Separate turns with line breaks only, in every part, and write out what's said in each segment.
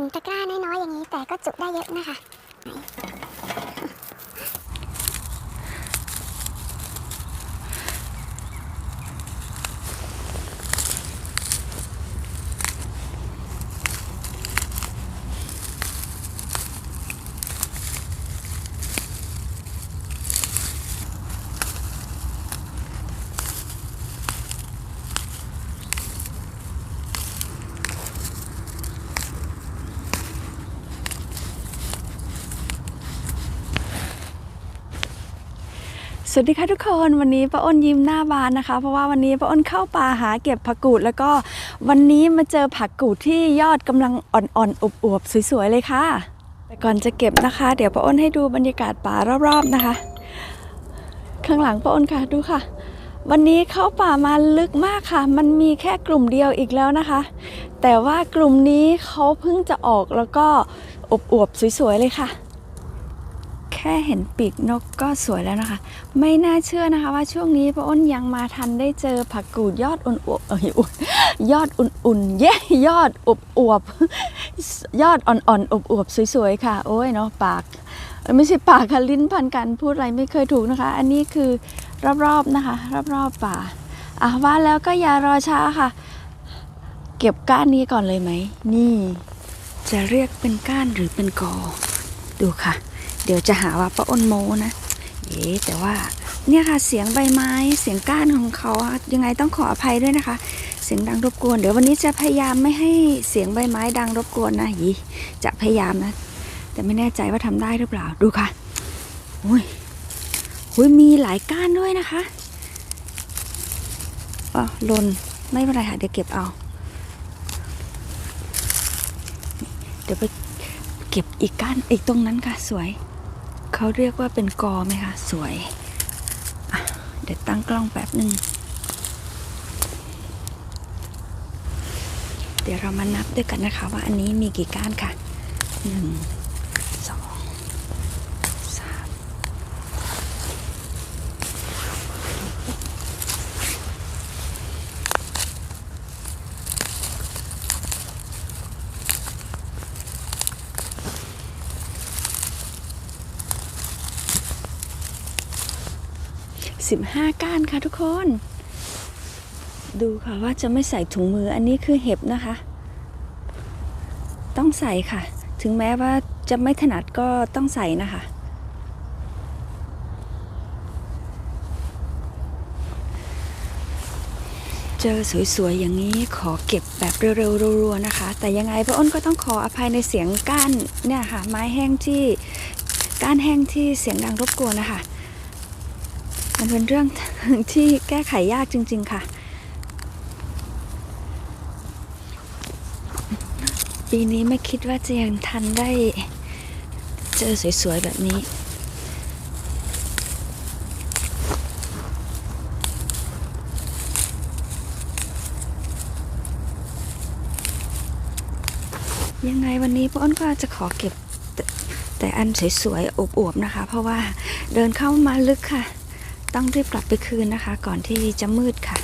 ห็นตะกร้าน้อยๆอย่างนี้แต่ก็จุได้เยอะนะคะ
สวัสดีค่ะทุกคนวันนี้ป้าอ้นยิ้มหน้าบานนะคะ เพราะว่าวันนี้ป้าอ้นเข้าป่าหาเก็บผักกูด แล้วก็วันนี้มาเจอผักกูดที่ยอดกำลังอ่อนๆอวบๆสวยๆเลยค่ะ แต่ก่อนจะเก็บนะคะ เดี๋ยวป้าอ้นให้ดูบรรยากาศป่ารอบๆนะคะ ข้างหลังป้าอ้นค่ะดูค่ะ วันนี้เข้าป่ามาลึกมากค่ะ มันมีแค่กลุ่มเดียวอีกแล้วนะคะ แต่ว่ากลุ่มนี้เขาเพิ่งจะออกแล้วก็อวบๆสวยๆเลยค่ะ แค่เห็นปีกนกก็สวยแล้วนะคะ ไม่น่าเชื่อนะคะว่าช่วงนี้ป้าอ้นยังมาทันได้เจอผักกูดยอดอุ่นๆเอ้ยอุ่นยอดอุ่นๆเย้ยอดอวบอวบยอดอ่อนๆอบอวบสวยๆค่ะ โอ้ยเนาะปากไม่ใช่ปากค่ะลิ้นพันกันพูดอะไรไม่เคยถูกนะคะ อันนี้คือรอบๆนะคะ รอบๆป่าอะว่าแล้วก็อย่ารอช้าค่ะ เก็บก้านนี้ก่อนเลยไหม นี่ จะเรียกเป็นก้านหรือเป็นกอ ดูค่ะ เดี๋ยวจะหาว่าป้าอ้นโมนะเอ๊แต่ว่าเนี่ยค่ะเสียงใบไม้เสียงก้านของเขายังไงต้องขออภัยด้วยนะคะ เสียงดังรบกวน เดี๋ยววันนี้จะพยายามไม่ให้เสียงใบไม้ดังรบกวนนะยีจะพยายามนะ แต่ไม่แน่ใจว่าทำได้หรือเปล่าดูค่ะอุ้ยอุ้ยมีหลายก้านด้วยนะคะอ๋อลนไม่เป็นไรค่ะเดี๋ยวเก็บเอา เดี๋ยวไปเก็บอีกก้านอีกตรงนั้นค่ะสวย เขาเรียกว่าเป็นกอไหมคะสวยเดี๋ยวตั้งกล้องแป๊บหนึ่งเดี๋ยวเรามานับด้วยกันนะคะว่าอันนี้มีกี่ก้านค่ะหนึ่ง 15 ก้านค่ะทุกคน ดูค่ะว่าจะไม่ใส่ถุงมืออันนี้คือเห็บนะคะ ต้องใส่ค่ะ ถึงแม้ว่าจะไม่ถนัดก็ต้องใส่นะคะ เจอสวยๆอย่างนี้ขอเก็บแบบเร็วๆรัวๆนะคะ แต่ยังไงพระอ้นก็ต้องขออภัยในเสียงก้านเนี่ยค่ะ ไม้แห้งที่ก้านแห้งที่เสียงดังรบกวนนะคะ มันเป็นเรื่องที่แก้ไขยากจริง ๆ ค่ะ ปีนี้ไม่คิดว่าจะยังทันได้เจอสวย ๆ แบบนี้ยังไงวันนี้ป้าอ้นก็จะขอเก็บแต่แต่อันสวยๆอวบๆนะคะ เพราะว่าเดินเข้ามาลึกค่ะ ต้องรีบกลับไปคืนนะคะ ก่อนที่จะมืดค่ะ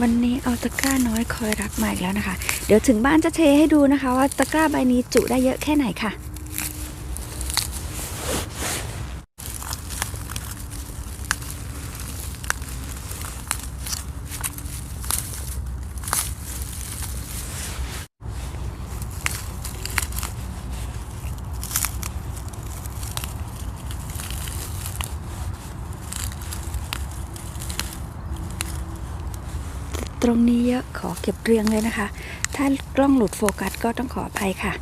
วันนี้เอาตะกร้าน้อยคอยรักมาอีกแล้วนะคะ เดี๋ยวถึงบ้านจะเทให้ดูนะคะ ว่าตะกร้าใบนี้จุได้เยอะแค่ไหนค่ะ ตรงนี้เยอะขอเก็บเรียงเลยนะคะ ถ้ากล้องหลุดโฟกัสก็ต้องขออภัยค่ะ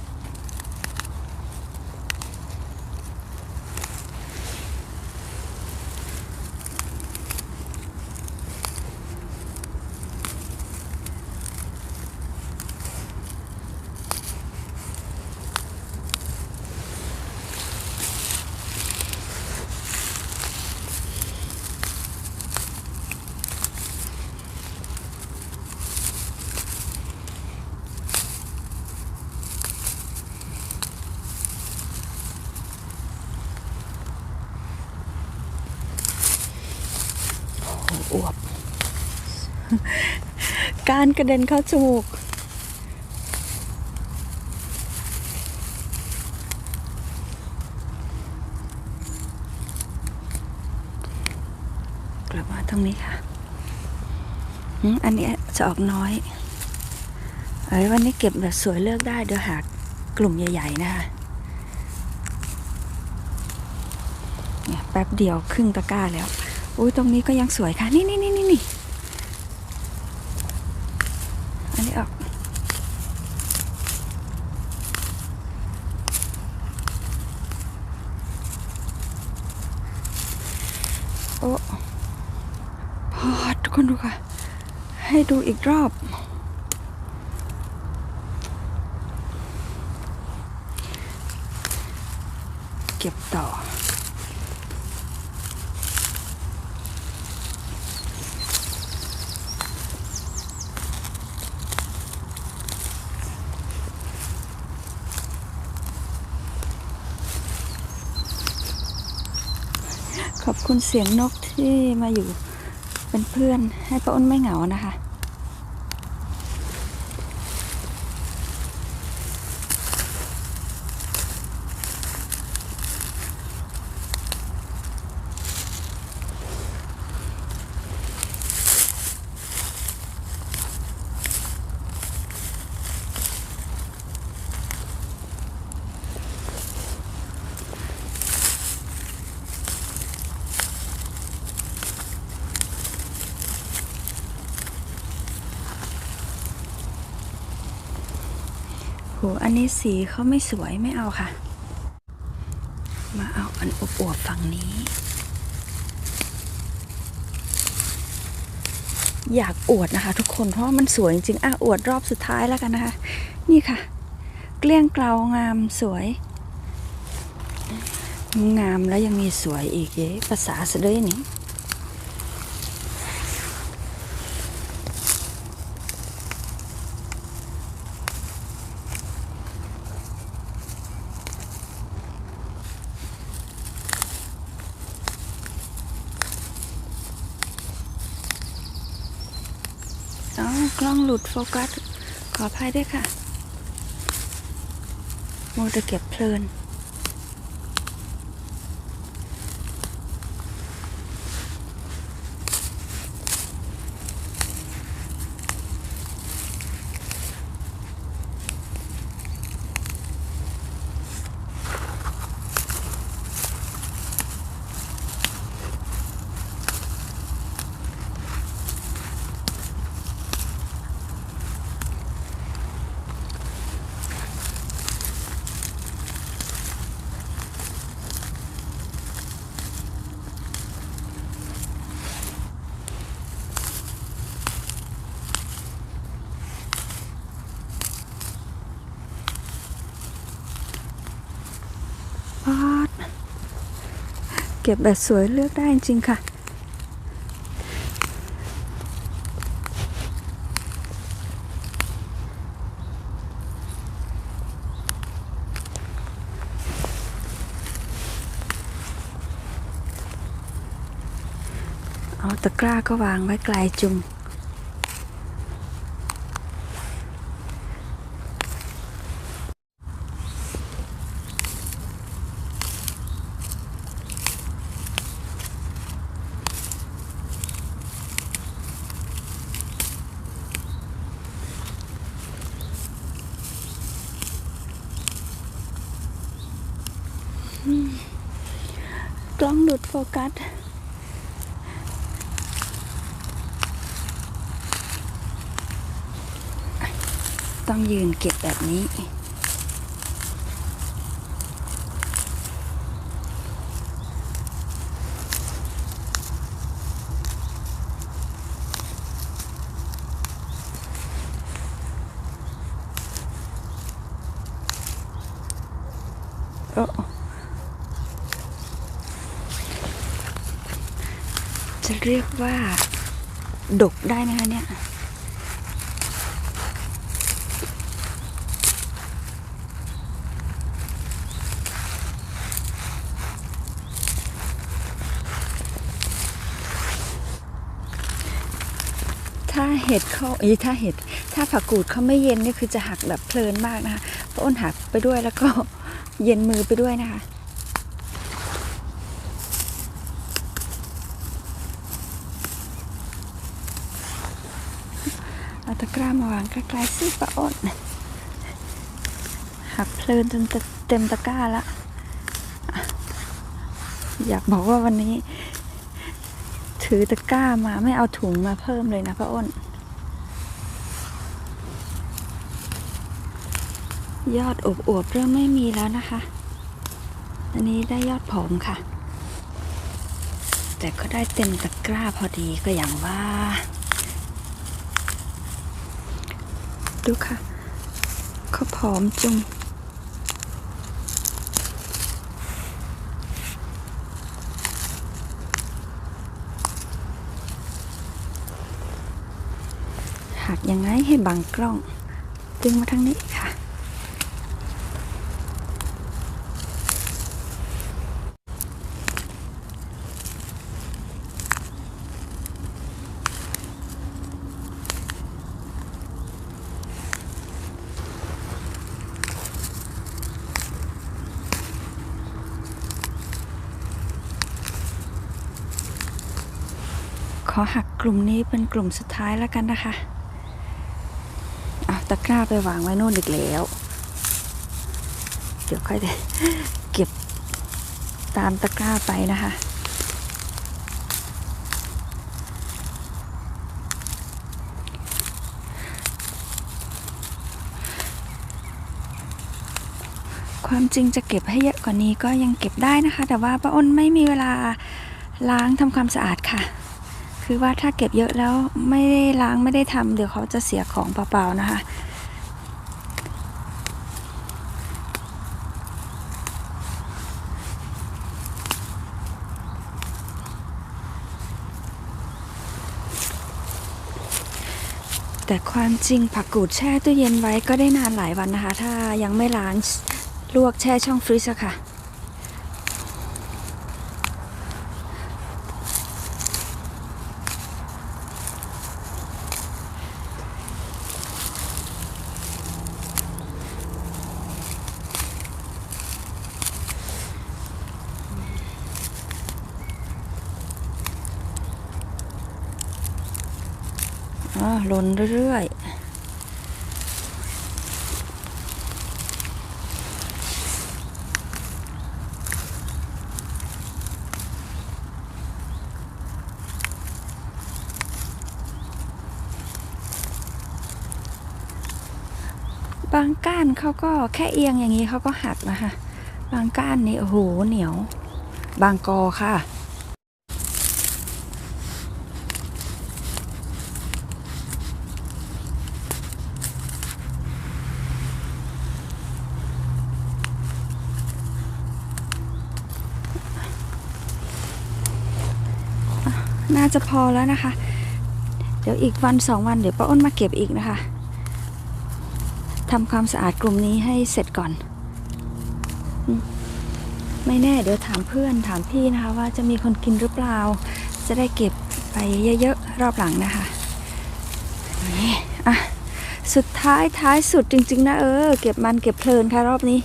การกระเด็นเข้าจมูก กลับมาตรงนี้ค่ะ อันนี้จะออกน้อยเอ้ยวันนี้เก็บแบบสวยเลือกได้เดี๋ยวหากลุ่มใหญ่ ๆ นะคะเนี่ยแป๊บเดียวครึ่งตะกร้าแล้ว อุ้ยตรงนี้ก็ยังสวยค่ะ นี่นี่นี่นี่นี่นี้ออก โอ้พอทุกคนดูค่ะ ให้ดูอีกรอบ เก็บต่อ ขอบคุณเสียงนกที่มาอยู่เป็นเพื่อนให้ป้าอ้นไม่เหงานะคะ โห อันนี้สีเขาไม่สวยไม่เอาค่ะ มาเอาอันอวบๆฝั่งนี้ อยากอวดนะคะ ทุกคนเพราะมันสวยจริงๆอะอวดรอบสุดท้ายแล้วกันนะคะ นี่ค่ะ เกลี้ยงเกลางามสวย งามแล้วยังมีสวยอีกเย้ภาษาเสด็จนี่ อ๋อกล้อง หลุดโฟกัส ขออภัยด้วยค่ะ โมจะเก็บเพลิน เก็บแบบสวยเลือกได้จริงๆค่ะเอาตะกร้าก็วางไว้ไกลจุง กล้องหลุดโฟกัส ต้องยืนเก็บแบบนี้ เรียกว่า ดกได้ไหมคะเนี่ย ถ้าเห็ดเขาอีถ้าเห็ด ถ้าผักกูดเขาไม่เย็นนี่คือจะหักแบบเพลินมากนะคะ เพราะอ้นหักไปด้วยแล้วก็เย็นมือไปด้วยนะคะาตะกร้ามาวางใกล้ๆสิป้าอ้นหักเพลินจนเต็มตะกร้าละอยากบอกว่าวันนี้ ถือตะกร้ามาไม่เอาถุงมาเพิ่มเลยนะป้าอ้น ยอดอวบๆเริ่มไม่มีแล้วนะคะ อันนี้ได้ยอดผอมค่ะ แต่ก็ได้เต็มตะกร้าพอดีก็อย่างว่า ดูค่ะ เขาผอมจุงหักยังไงให้บังกล้อง ดึงมาทางนี้ค่ะ อหักกลุ่มนี้เป็นกลุ่มสุดท้ายแล้วกันนะคะเอาตะกร้าไปวางไว้โน่นอีกแล้ว เดี๋ยวค่อยได้เก็บตามตะกร้าไปนะคะความจริงจะเก็บให้เยอะกว่านี้ก็ยังเก็บได้นะคะ แต่ว่าป้าอ้นไม่มีเวลาล้างทำความสะอาดค่ะ คือว่าถ้าเก็บเยอะแล้วไม่ได้ล้างไม่ได้ทำเดี๋ยวเขาจะเสียของเปล่าๆนะคะแต่ความจริงผักกูดแช่ตู้เย็นไว้ก็ได้นานหลายวันนะคะ ถ้ายังไม่ล้างลวกแช่ช่องฟรีซอะค่ะ อ๋อหล่นเรื่อยบางก้านเขาก็แค่เอียงอย่างนี้เขาก็หักนะคะ บางก้านนี่โอ้โหเหนียว บางกอค่ะ น่าจะพอแล้วนะคะ เดี๋ยวอีกวันสองวันเดี๋ยวป้าอ้นมาเก็บอีกนะคะทำความสะอาดกลุ่มนี้ให้เสร็จก่อน ไม่แน่เดี๋ยวถามเพื่อนถามพี่นะคะ ว่าจะมีคนกินหรือเปล่า จะได้เก็บไปเยอะๆรอบหลังนะคะนี่อะสุดท้ายท้ายสุดจริง ๆ นะเออ เก็บมันเก็บเพลินค่ะรอบนี้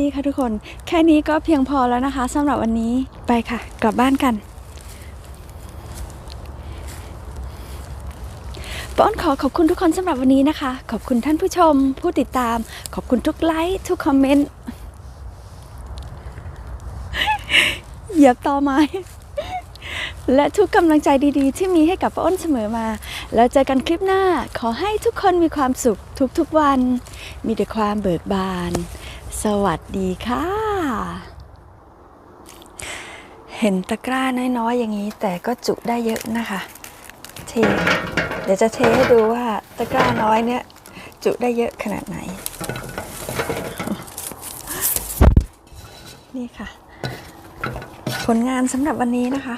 นี่ค่ะทุกคน แค่นี้ก็เพียงพอแล้วนะคะสำหรับวันนี้ไปค่ะ กลับบ้านกันป้อนขอขอบคุณทุกคนสำหรับวันนี้นะคะ ขอบคุณท่านผู้ชม ผู้ติดตาม ขอบคุณทุกไลค์ทุกคอมเมนต์เหยียบต่อไม้และทุกกำลังใจดีๆ ที่มีให้กับป้าอ้นเสมอมา แล้วเจอกันคลิปหน้า ขอให้ทุกคนมีความสุขทุกๆวัน มีแต่ความเบิกบาน วัสดีค่ะ เห็นตะกร้าน้อยๆอย่างนี้ แต่ก็จุได้เยอะนะคะเทเดี๋ยวจะเทให้ดูว่าตะกร้าน้อยเนี่ย จุได้เยอะขนาดไหน นี่ค่ะ ผลงานสำหรับวันนี้นะคะ